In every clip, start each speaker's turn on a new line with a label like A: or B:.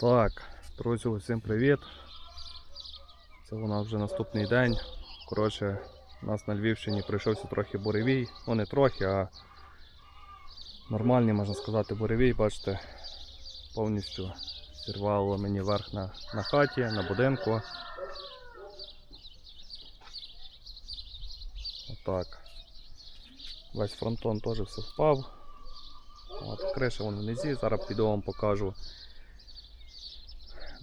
A: Так, друзі, усім привіт. Це у нас вже наступний день. Коротше, у нас на Львівщині прийшовся трохи буревій. Ну не трохи, а нормальний, можна сказати, буревій. Бачите, повністю зірвало мені верх на, на хаті, на будинку. Отак. Весь фронтон теж все впав. От, криша вон внизі, зараз піду вам покажу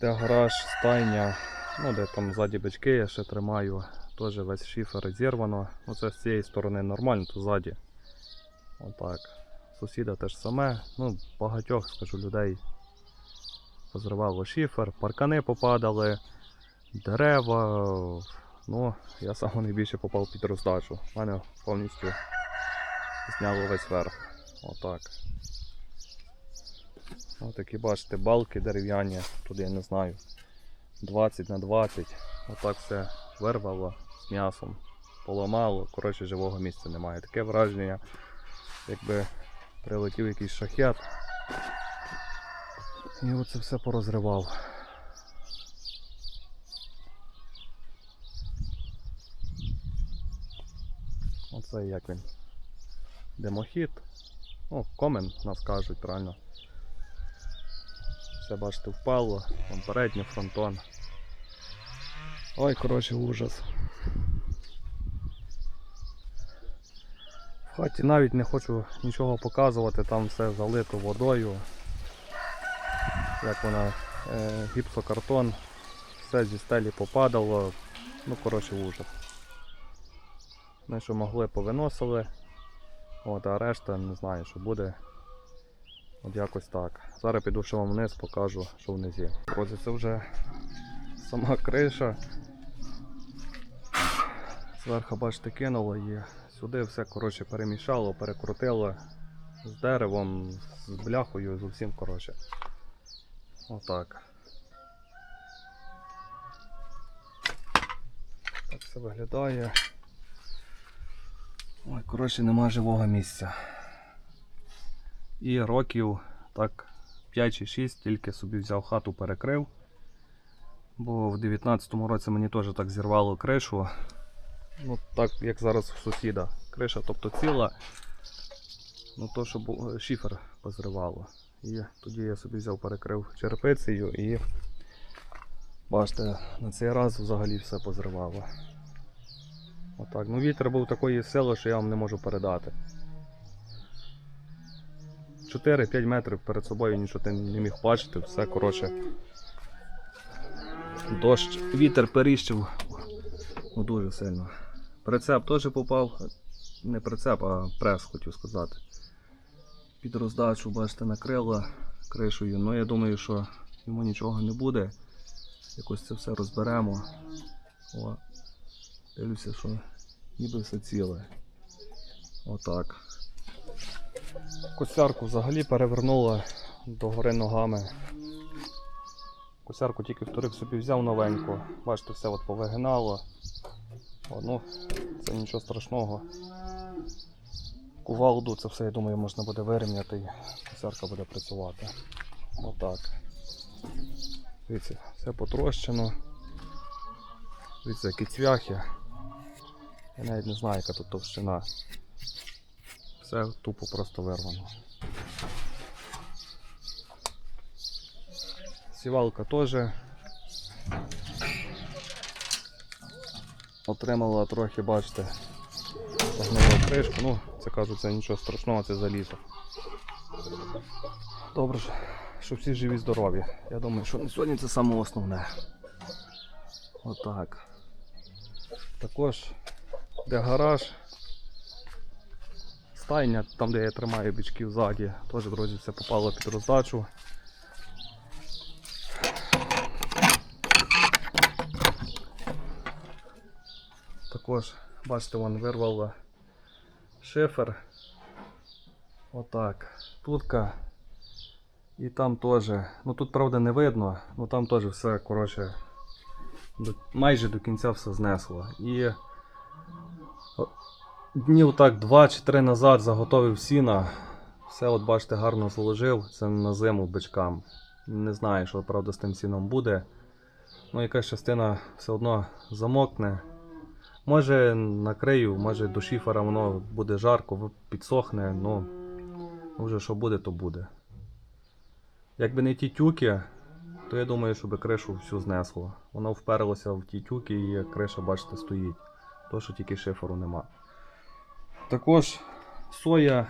A: де гараж, стайня, ну де там ззаді бички я ще тримаю, теж весь шифер зірвано. Ну це з цієї сторони нормально, то ззаді. Отак. Сусіда теж саме. Ну, багатьох, скажу, людей позривало шифер, паркани попадали, дерева. Ну, я сам найбільше попав під роздачу. У мене повністю зняло весь верх. Отак. Ось такі бачите, балки дерев'яні, тут я не знаю, 20 на 20. Отак все вирвало з м'ясом, поламало. Коротше, живого місця немає. Таке враження, якби прилетів якийсь шахет. І оце все порозривав. Оце як він. Димохід. Ну, комен нас кажуть, правильно. Все бачите впало, вон передній фронтон. Ой, коротше, ужас. В хаті навіть не хочу нічого показувати, там все залито водою. Як вона, е, гіпсокартон, все зі стелі попадало. Ну, коротше, ужас. Ми що могли повиносили. От, а решта не знаю, що буде. От якось так. Зараз піду ще вам вниз, покажу, що внизі. Друзі, це вже сама криша. Зверху, бачите, кинуло і сюди все коротше, перемішало, перекрутило з деревом, з бляхою, з усім коротше. Отак. Так все виглядає. Ой, коротше, нема живого місця. І років так 5 чи 6 тільки собі взяв хату, перекрив. Бо в 19-му році мені теж так зірвало кришу. Ну, так як зараз у сусіда. Криша тобто ціла. Ну то, що бу- шифер позривало. І тоді я собі взяв, перекрив черпицею і бачите, на цей раз взагалі все позривало. Отак. Ну вітер був такої сили, що я вам не можу передати. 4-5 метрів перед собою нічого ти не міг бачити, все коротше. Дощ, вітер періщив ну, дуже сильно. Прицеп теж попав. Не прицеп, а прес хотів сказати. Під роздачу, бачите, накрила кришею. Ну я думаю, що йому нічого не буде. Якось це все розберемо. О, дивлюся, що ніби все ціле. Отак. Косярку взагалі перевернула догори ногами. Косярку тільки вторик собі взяв новеньку. Бачите, все от повигинало. О, ну, це нічого страшного. Кувалду, це все, я думаю, можна буде вирівняти і косярка буде працювати. Отак. Дивіться, все потрощено. Дивіться, які цвяхи. Я навіть не знаю, яка тут товщина. Все тупо просто вирвано. Сівалка теж отримала трохи, бачите, загнула кришку. Ну, це кажуть, це нічого страшного, це залізо. Добре, що всі живі здорові. Я думаю, що на сьогодні це саме основне. Отак. Також де гараж. Стайня, там де я тримаю бичків ззаді, теж, друзі, все попало під роздачу. Також, бачите, вон вирвало шифер. Отак. Тутка. І там теж. Ну тут правда не видно, ну там теж все, коротше, майже до кінця все знесло. І днів так 2 чи 3 назад заготовив сіна. Все, от бачите, гарно зложив. Це на зиму бичкам. Не знаю, що правда з тим сіном буде. Ну, якась частина все одно замокне. Може накрию, може до шифера воно буде жарко, підсохне, ну вже що буде, то буде. Якби не ті тюки, то я думаю, щоб кришу всю знесло. Воно вперлося в ті тюки і криша, бачите, стоїть. То, що тільки шиферу нема. Також соя.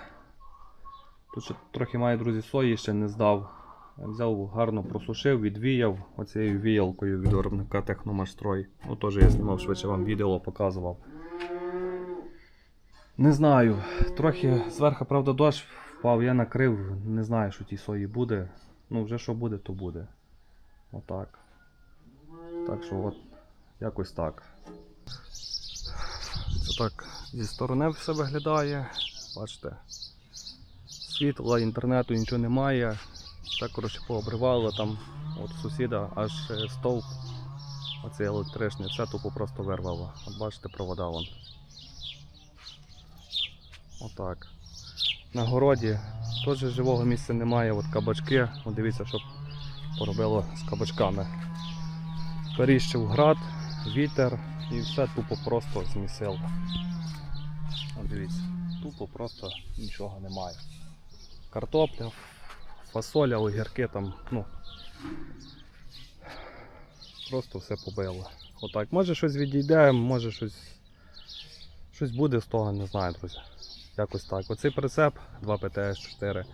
A: Тут ще трохи має, друзі, сої ще не здав. Взяв гарно просушив, відвіяв оцією віялкою від виробника Техномаштрой. Ну теж я знімав швидше вам відео, показував. Не знаю. Трохи зверху, правда, дощ впав, я накрив, не знаю, що тій сої буде. Ну, вже що буде, то буде. Отак. Так що от якось так. Так зі сторони все виглядає. Бачите. Світла, інтернету нічого немає. Так, коротше, пообривали там от сусіда аж е, стовп. Оцей електричний, все тупо просто вирвало. От бачите, провода вон. Отак. На городі теж живого місця немає, от кабачки. От дивіться, що поробило з кабачками. Періщив град, вітер і все тупо просто змісило. От дивіться, тупо просто нічого немає. Картопля, фасоля, огірки там, ну. Просто все побило. Отак. Може щось відійде, може щось. Щось буде з того, не знаю, друзі. Якось так. Оцей прицеп 2 ПТС-4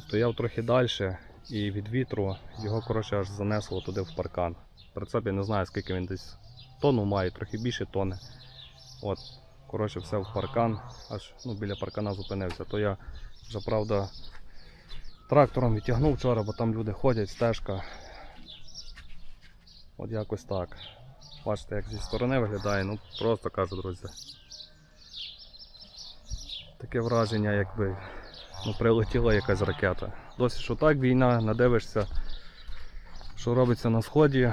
A: стояв трохи далі і від вітру його коротше аж занесло туди в паркан. Прицеп я не знаю скільки він десь тонну має, трохи більше тони. От, коротше, все в паркан, аж ну, біля паркана зупинився. То я вже правда трактором відтягнув вчора, бо там люди ходять, стежка. От якось так. Бачите, як зі сторони виглядає, ну просто кажу, друзі. Таке враження, якби ну, прилетіла якась ракета. Досі що так війна, надивишся, що робиться на сході.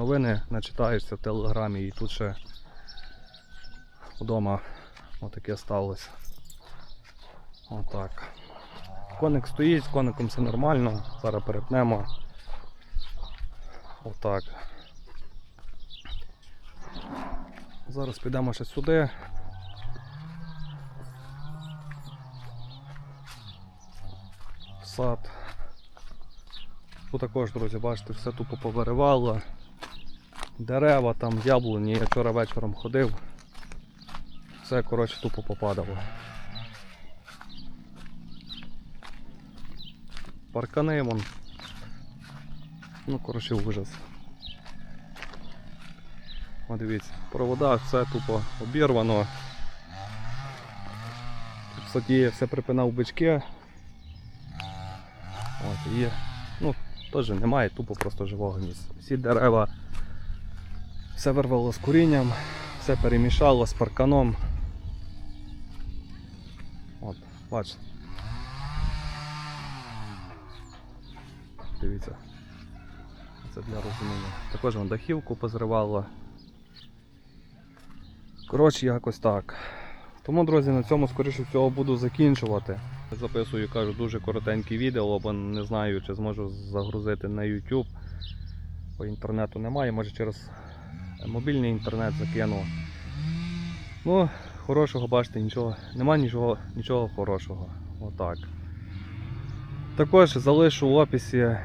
A: Новини начитаєшся в телеграмі і тут ще вдома отаке сталося. Отак. Коник стоїть, з коником все нормально. Зараз перепнемо. Отак. Зараз підемо ще сюди. В сад. Тут також, друзі, бачите, все тупо повиривало. Дерева, там яблуні. Я вчора вечором ходив. Все, коротше, тупо попадало. Паркани вон. Ну, коротше, ужас. О, дивіться, провода, все тупо обірвано. Тут саді все припинав бички. От, і, ну, теж немає, тупо просто живого місця. Всі дерева, все вирвало з корінням, все перемішало з парканом. От, бачите. Дивіться. Це для розуміння. Також вон дахівку позривало. Коротше, якось так. Тому, друзі, на цьому, скоріше всього, буду закінчувати. Записую, кажу, дуже коротеньке відео, бо не знаю, чи зможу загрузити на YouTube. Бо інтернету немає, може через мобільний інтернет закину. Ну, хорошого, бачите, нічого, нема нічого, нічого хорошого. Отак. Також залишу в описі е,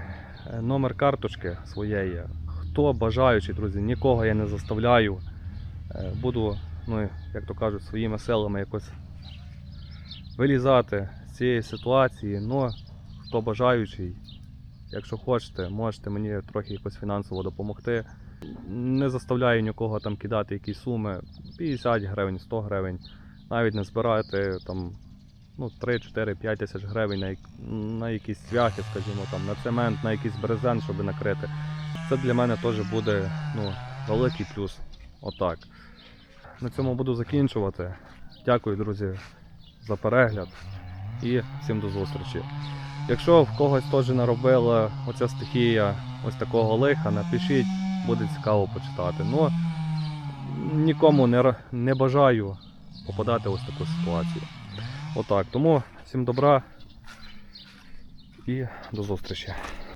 A: номер карточки своєї. Хто бажаючий, друзі, нікого я не заставляю. Е, Буду, ну, як то кажуть, своїми силами якось вилізати з цієї ситуації. Ну, хто бажаючий, якщо хочете, можете мені трохи якось фінансово допомогти. Не заставляю нікого там кидати якісь суми 50 гривень, 100 гривень. Навіть не збирати там ну, 3, 4, 5 тисяч гривень на, на якісь цвяхи, скажімо, там, на цемент, на якийсь брезент, щоб накрити. Це для мене теж буде ну, великий плюс. Отак. На цьому буду закінчувати. Дякую, друзі, за перегляд і всім до зустрічі. Якщо в когось теж наробила оця стихія ось такого лиха, напишіть, буде цікаво почитати. Ну, нікому не, не бажаю попадати в ось таку ситуацію. Отак. Тому всім добра. і до зустрічі.